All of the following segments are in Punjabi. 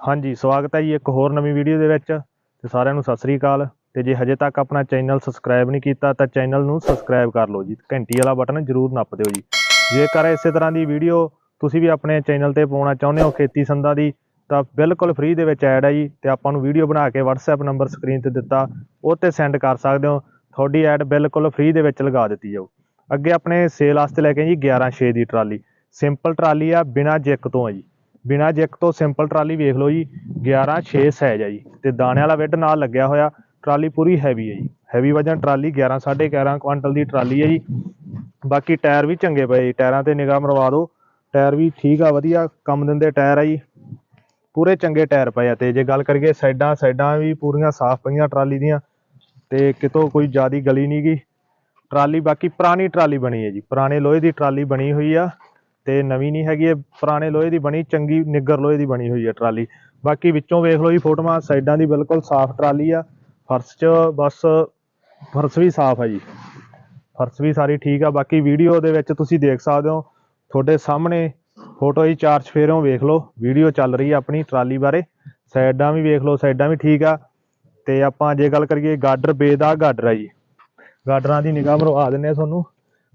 ਹਾਂਜੀ, ਸਵਾਗਤ ਹੈ ਜੀ ਇੱਕ ਹੋਰ ਨਵੀਂ ਵੀਡੀਓ ਦੇ ਵਿੱਚ। ਤੇ ਸਾਰਿਆਂ ਨੂੰ ਸਤਿ ਸ੍ਰੀ ਅਕਾਲ। ਤੇ ਜੇ ਹਜੇ ਤੱਕ ਆਪਣਾ ਚੈਨਲ ਸਬਸਕ੍ਰਾਈਬ ਨਹੀਂ ਕੀਤਾ, ਤਾਂ ਚੈਨਲ ਨੂੰ ਸਬਸਕ੍ਰਾਈਬ ਕਰ ਲਓ ਜੀ। ਘੰਟੀ ਵਾਲਾ ਬਟਨ ਜ਼ਰੂਰ ਨੱਪ ਦਿਓ ਜੀ। ਜੇਕਰ ਇਸੇ ਤਰ੍ਹਾਂ ਦੀ ਵੀਡੀਓ ਤੁਸੀਂ ਵੀ ਆਪਣੇ ਚੈਨਲ ਤੇ ਪਾਉਣਾ ਚਾਹੁੰਦੇ ਹੋ ਖੇਤੀ ਸੰਦਾਂ ਦੀ, ਤਾਂ ਬਿਲਕੁਲ ਫ੍ਰੀ ਦੇ ਵਿੱਚ ਐਡ ਹੈ ਜੀ। ਤੇ ਆਪਾਂ ਨੂੰ ਵੀਡੀਓ ਬਣਾ ਕੇ WhatsApp ਨੰਬਰ ਸਕਰੀਨ ਤੇ ਦਿੱਤਾ ਉਹ ਤੇ ਸੈਂਡ ਕਰ ਸਕਦੇ ਹੋ। ਤੁਹਾਡੀ ਐਡ ਬਿਲਕੁਲ ਫ੍ਰੀ ਦੇ ਵਿੱਚ ਲਗਾ ਦਿੱਤੀ ਜਾਊ। ਅੱਗੇ ਆਪਣੇ ਸੇਲ ਵਾਸਤੇ ਲੈ ਕੇ ਜੀ 11 6 ਦੀ ਟਰਾਲੀ। ਸਿੰਪਲ ਟਰਾਲੀ ਆ, ਬਿਨਾ ਜਿੱਕ ਤੋਂ ਆ ਜੀ। ਬਿਨਾ ਜੈਕ ਤੋਂ ਸਿੰਪਲ ਟਰਾਲੀ ਵੇਖ ਲਓ ਜੀ 11 6 ਸਾਈਜ਼ ਆ ਜੀ, ਤੇ ਦਾਣੇ ਵਾਲਾ ਵਿੱਡ ਨਾਲ ਲੱਗਿਆ ਹੋਇਆ, ਟਰਾਲੀ ਪੂਰੀ ਹੈਵੀ ਹੈ ਜੀ। ਹੈਵੀ ਵਜਨ ਟਰਾਲੀ 11 11.5 ਕੁਆਂਟਲ ਦੀ ਟਰਾਲੀ ਹੈ ਜੀ। ਬਾਕੀ ਟਾਇਰ ਵੀ ਚੰਗੇ ਪਏ ਜੀ, ਟਾਇਰਾਂ ਤੇ ਨਿਗਾਹ ਮਰਵਾ ਦਿਓ, ਟਾਇਰ ਵੀ ਠੀਕ ਆ, ਵਧੀਆ ਕੰਮ ਦਿੰਦੇ ਟਾਇਰ ਆ ਜੀ। ਪੂਰੇ ਚੰਗੇ ਟਾਇਰ ਪਏ ਆ, ਤੇ ਜੇ ਗੱਲ ਕਰੀਏ ਸਾਈਡਾਂ ਸਾਈਡਾਂ ਵੀ ਪੂਰੀਆਂ ਸਾਫ਼ ਪਈਆਂ ਟਰਾਲੀ ਦੀਆਂ, ਤੇ ਕਿਤੋਂ ਕੋਈ ਜ਼ਿਆਦੀ ਗਲੀ ਨਹੀਂ ਗਈ ਟਰਾਲੀ ਬਾਕੀ ਪੁਰਾਣੀ ਟਰਾਲੀ ਬਣੀ ਹੈ ਜੀ, ਪੁਰਾਣੇ ਲੋਹੇ ਦੀ ਟਰਾਲੀ ਬਣੀ ਹੋਈ ਆ। ਤੇ ਨਵੀਂ ਨਹੀਂ ਹੈਗੀ, ਇਹ ਪੁਰਾਣੇ ਲੋਹੇ ਦੀ ਬਣੀ, ਚੰਗੀ ਨਿੱਗਰ ਲੋਹੇ ਦੀ ਬਣੀ ਹੋਈ ਆ ਟਰਾਲੀ। ਬਾਕੀ ਵਿੱਚੋਂ ਵੇਖ ਲਓ ਜੀ ਫੋਟੋਆਂ, ਸਾਈਡਾਂ ਦੀ ਬਿਲਕੁਲ ਸਾਫ਼ ਟਰਾਲੀ ਆ। ਫਰਸ਼ 'ਚ ਬਸ ਫਰਸ਼ ਵੀ ਸਾਫ਼ ਆ ਜੀ। ਫਰਸ਼ ਵੀ ਸਾਰੀ ਠੀਕ ਆ। ਬਾਕੀ ਵੀਡੀਓ ਦੇ ਵਿੱਚ ਤੁਸੀਂ ਦੇਖ ਸਕਦੇ ਹੋ, ਤੁਹਾਡੇ ਸਾਹਮਣੇ ਫੋਟੋ ਹੀ ਚਾਰ ਚਫੇਰੋਂ ਵੇਖ ਲਓ। ਵੀਡੀਓ ਚੱਲ ਰਹੀ ਆ ਆਪਣੀ ਟਰਾਲੀ ਬਾਰੇ। ਸਾਈਡਾਂ ਵੀ ਵੇਖ ਲਓ, ਸਾਈਡਾਂ ਵੀ ਠੀਕ ਆ। ਤੇ ਆਪਾਂ ਜੇ ਗੱਲ ਕਰੀਏ, ਗਾਡਰ ਬੇਦਾਗ ਗਾਡਰ ਆ ਜੀ। ਗਾਡਰਾਂ ਦੀ ਨਿਗਾਹ ਮਰਵਾ ਦਿੰਨੇ ਆ ਤੁਹਾਨੂੰ।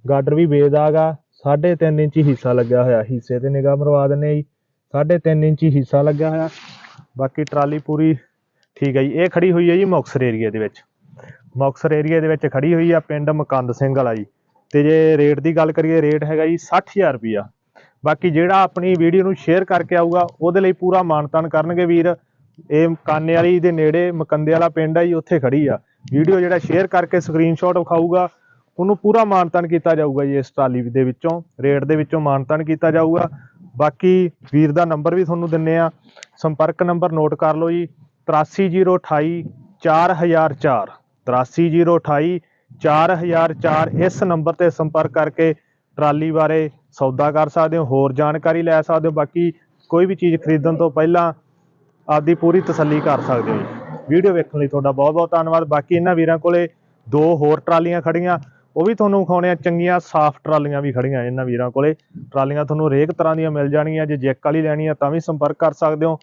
ਗਾਡਰ ਵੀ ਬੇਦਾਗ ਆ। 3.5 ਇੰਚੀ ਹਿੱਸਾ ਲੱਗਿਆ ਹੋਇਆ, ਹਿੱਸੇ ਤੇ ਨਿਗਾਹ ਮਰਵਾ ਦਿੰਨੇ ਆ ਜੀ। 3.5 ਇੰਚੀ ਹਿੱਸਾ ਲੱਗਿਆ ਹੋਇਆ। ਬਾਕੀ ਟਰਾਲੀ ਪੂਰੀ ਠੀਕ ਹੈ ਜੀ। ਇਹ ਖੜੀ ਹੋਈ ਹੈ ਜੀ ਮੁਕਤਸਰ ਏਰੀਆ ਦੇ ਵਿੱਚ। ਮੁਕਤਸਰ ਏਰੀਆ ਦੇ ਵਿੱਚ ਖੜੀ ਹੋਈ ਆ ਪਿੰਡ ਮਕੰਦ ਸਿੰਘ ਵਾਲਾ ਜੀ। ਤੇ ਜੇ ਰੇਟ ਦੀ ਗੱਲ ਕਰੀਏ, ਰੇਟ ਹੈਗਾ ਜੀ 60000 ਰੁਪਿਆ ਬਾਕੀ ਜਿਹੜਾ ਆਪਣੀ ਵੀਡੀਓ ਨੂੰ ਸ਼ੇਅਰ ਕਰਕੇ ਆਊਗਾ, ਉਹਦੇ ਲਈ ਪੂਰਾ ਮਾਨਤਾਨ ਕਰਨਗੇ ਵੀਰ। ਇਹ ਕਾਨੇ ਵਾਲੀ ਦੇ ਨੇੜੇ ਮਕੰਦੇ ਵਾਲਾ ਪਿੰਡ ਆ ਜੀ, ਉੱਥੇ ਖੜੀ ਆ। ਵੀਡੀਓ ਜਿਹੜਾ ਸ਼ੇਅਰ ਕਰਕੇ ਸਕਰੀਨਸ਼ਾਟ ਵਿਖਾਊਗਾ। ਉਹਨੂੰ ਪੂਰਾ ਮਾਨਤਾਨ ਕੀਤਾ ਜਾਊਗਾ ਜੀ ਇਸ ਟਰਾਲੀ ਦੇ ਵਿੱਚੋਂ ਰੇਟ ਦੇ ਵਿੱਚੋਂ ਮਾਨਤਾਨ ਕੀਤਾ ਜਾਊਗਾ। ਬਾਕੀ ਵੀਰ ਦਾ ਨੰਬਰ ਵੀ ਤੁਹਾਨੂੰ ਦਿੰਨੇ ਆ। ਸੰਪਰਕ ਨੰਬਰ ਨੋਟ ਕਰ ਲਓ ਜੀ 83028 4004 83028 4004 ਇਸ ਨੰਬਰ ਤੇ ਸੰਪਰਕ ਕਰਕੇ ਟਰਾਲੀ ਬਾਰੇ ਸੌਦਾ ਕਰ ਸਕਦੇ ਹੋ, ਹੋਰ ਜਾਣਕਾਰੀ ਲੈ ਸਕਦੇ ਹੋ। ਬਾਕੀ ਕੋਈ ਵੀ ਚੀਜ਼ ਖਰੀਦਣ ਤੋਂ ਪਹਿਲਾਂ ਆਪਦੀ ਪੂਰੀ ਤਸੱਲੀ ਕਰ ਸਕਦੇ ਹੋ ਜੀ। ਵੀਡੀਓ ਵੇਖਣ ਲਈ ਤੁਹਾਡਾ ਬਹੁਤ ਬਹੁਤ ਧੰਨਵਾਦ। ਬਾਕੀ ਇਹਨਾਂ ਵੀਰਾਂ ਕੋਲੇ ਦੋ ਹੋਰ ਟਰਾਲੀਆਂ ਖੜੀਆਂ ਉਹ ਵੀ ਤੁਹਾਨੂੰ ਵਿਖਾਉਣੇ ਆ, ਚੰਗੀਆਂ ਸਾਫ਼ ਟਰਾਲੀਆਂ ਵੀ ਖੜੀਆਂ ਇਹਨਾਂ ਵੀਰਾਂ ਕੋਲੇ। ਟਰਾਲੀਆਂ ਤੁਹਾਨੂੰ ਹਰੇਕ ਤਰ੍ਹਾਂ ਦੀਆਂ ਮਿਲ ਜਾਣਗੀਆਂ, ਜੇ ਜੈਕ ਵਾਲੀ ਲੈਣੀ ਆ ਤਾਂ ਵੀ ਸੰਪਰਕ ਕਰ ਸਕਦੇ ਹੋ।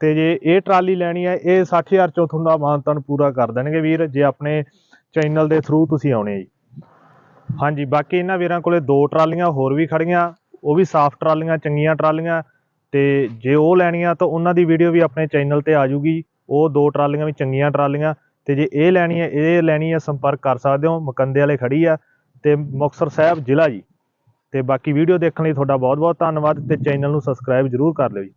ਤੇ ਜੇ ਇਹ ਟਰਾਲੀ ਲੈਣੀ ਆ, ਇਹ 60000 ਚੋਂ ਤੁਹਾਨੂੰ ਮਾਨਤਾਨ ਪੂਰਾ ਕਰ ਦੇਣਗੇ ਵੀਰ, ਜੇ ਆਪਣੇ ਚੈਨਲ ਦੇ ਥਰੂ ਤੁਸੀਂ ਆਉਣੇ ਜੀ। ਹਾਂਜੀ, ਬਾਕੀ ਇਹਨਾਂ ਵੀਰਾਂ ਕੋਲੇ ਦੋ ਟਰਾਲੀਆਂ ਹੋਰ ਵੀ ਖੜੀਆਂ, ਉਹ ਵੀ ਸਾਫ਼ ਟਰਾਲੀਆਂ, ਚੰਗੀਆਂ ਟਰਾਲੀਆਂ। ਤੇ ਜੇ ਉਹ ਲੈਣੀਆਂ ਤਾਂ ਉਹਨਾਂ ਦੀ ਵੀਡੀਓ ਵੀ ਆਪਣੇ ਚੈਨਲ ਤੇ ਆ ਜੂਗੀ। ਉਹ ਦੋ ਟਰਾਲੀਆਂ ਵੀ ਚੰਗੀਆਂ ਟਰਾਲੀਆਂ। ਤੇ ਜੇ ਇਹ ਲੈਣੀ ਹੈ, ਇਹ ਲੈਣੀ ਹੈ, ਸੰਪਰਕ ਕਰ ਸਕਦੇ ਹੋ, ਮਕੰਦੇ ਵਾਲੇ ਖੜੀ ਆ ਤੇ ਮੁਕਤਸਰ ਸਾਹਿਬ ਜ਼ਿਲ੍ਹਾ ਜੀ। ਤੇ ਬਾਕੀ ਵੀਡੀਓ ਦੇਖਣ ਲਈ ਤੁਹਾਡਾ ਬਹੁਤ ਬਹੁਤ ਧੰਨਵਾਦ ਤੇ ਚੈਨਲ ਨੂੰ ਸਬਸਕ੍ਰਾਈਬ ਜਰੂਰ ਕਰ ਲਿਓ ਜੀ।